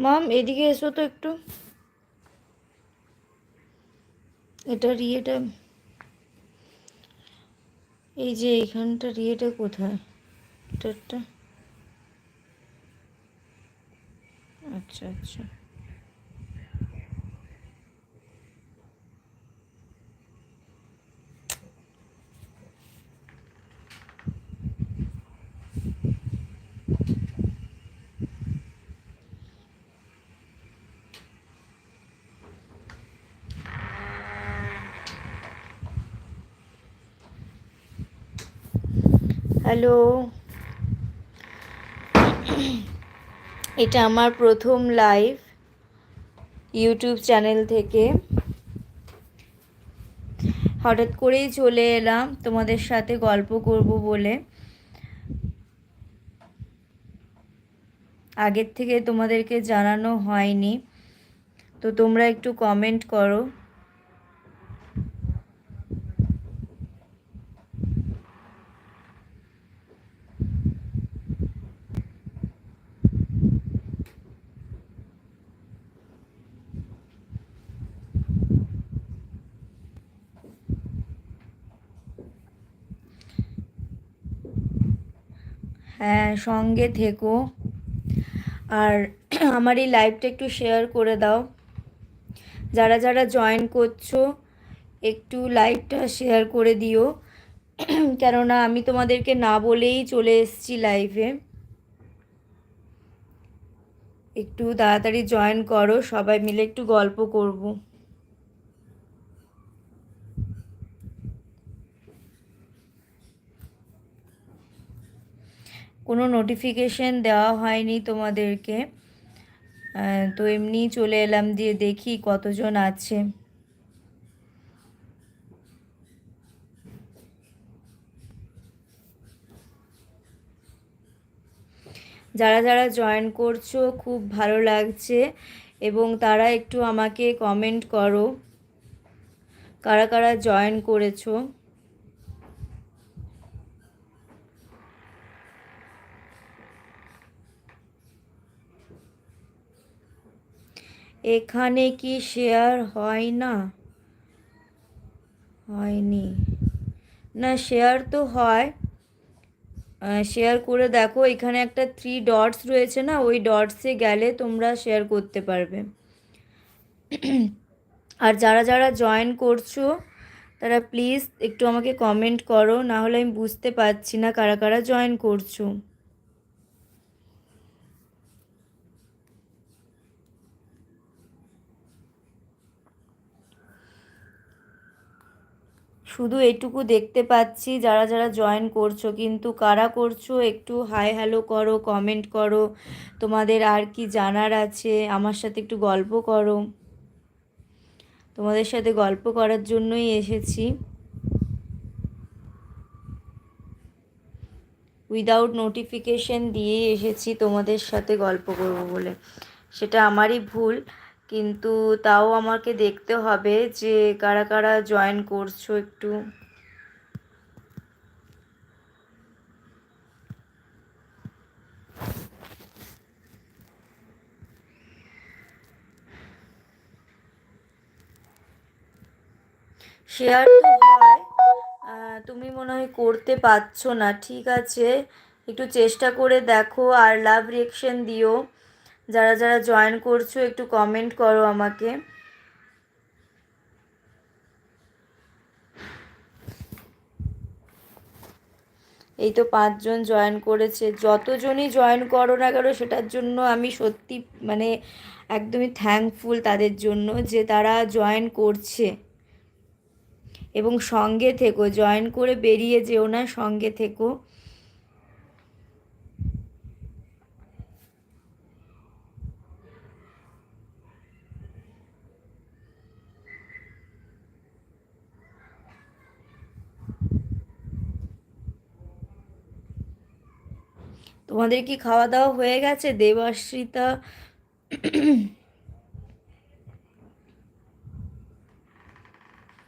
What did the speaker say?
মাম, এদিকে এসো তো একটু। এটার ইয়েটা এই যে এইখানটার ইয়েটা কোথায়? এটারটা আচ্ছা আচ্ছা। হ্যালো। এটা আমার প্রথম লাইভ ইউটিউব চ্যানেল থেকে। হঠাৎ করেই চলে এলাম, তোমাদের সাথে গল্প করব বলে। আগের থেকে তোমাদেরকে জানানো হয়নি, তো তোমরা একটু কমেন্ট করো। সঙ্গে থেকো। আর আমার এই লাইভটা একটু শেয়ার করে দাও। যারা যারা জয়েন করছ, একটু লাইভটা শেয়ার করে দিও। কেননা আমি তোমাদেরকে না বলেই চলে এসেছি লাইভে একটু তাড়াতাড়ি জয়েন করো, সবাই মিলে একটু গল্প করব। কোনো নোটিফিকেশন দেওয়া হয়নি তোমাদেরকে। তো এমনি চলে এলাম দিয়ে দেখি কতজন আছে। যারা যারা জয়েন করছ, খুব ভালো লাগছে এবং তারা একটু আমাকে কমেন্ট করো। কারা কারা জয়েন করেছ? এখানে কি শেয়ার হয় না? হয়নি। না, শেয়ার তো হয়। শেয়ার করে দেখো, এখানে একটা থ্রি ডটস রয়েছে না? ওই ডটসে গেলে তোমরা শেয়ার করতে পারবে। আর যারা যারা জয়েন করছ, তারা প্লিজ একটু আমাকে কমেন্ট করো না হলে আমি বুঝতে পারছি না কারা কারা জয়েন করছ। শুধু এটুকু দেখতে পাচ্ছি যারা যারা জয়েন করছ। কিন্তু কারা করছ? একটু হাই হ্যালো করো কমেন্ট করো। তোমাদের আর কি জানার আছে? আমার সাথে একটু গল্প করো। তোমাদের সাথে গল্প করার জন্যই এসেছি। উইদাউট নোটিফিকেশন দিয়েই এসেছি তোমাদের সাথে গল্প করব বলে। সেটা আমারই ভুল। কিন্তু তাও আমাকে দেখতে হবে যে কারা কারা জয়েন করছ একটু। শেয়ার তো হয় তুমি মনে হয় করতে পারছ না, ঠিক আছে। একটু চেষ্টা করে দেখো আর লাভ রিয়েকশন দিও। যারা যারা জয়েন করছ, একটু কমেন্ট করো আমাকে। এই তো পাঁচজন জয়েন করেছে। যতজনই জয়েন করো না কেন, সেটার জন্য আমি সত্যি মানে একদমই থ্যাঙ্কফুল তাদের জন্য যে তারা জয়েন করছে। এবং সঙ্গে থেকো জয়েন করে বেরিয়ে যেও না, সঙ্গে থেকো। তোমাদের কি খাওয়া দাওয়া হয়ে গেছে? দেবাশ্রিতা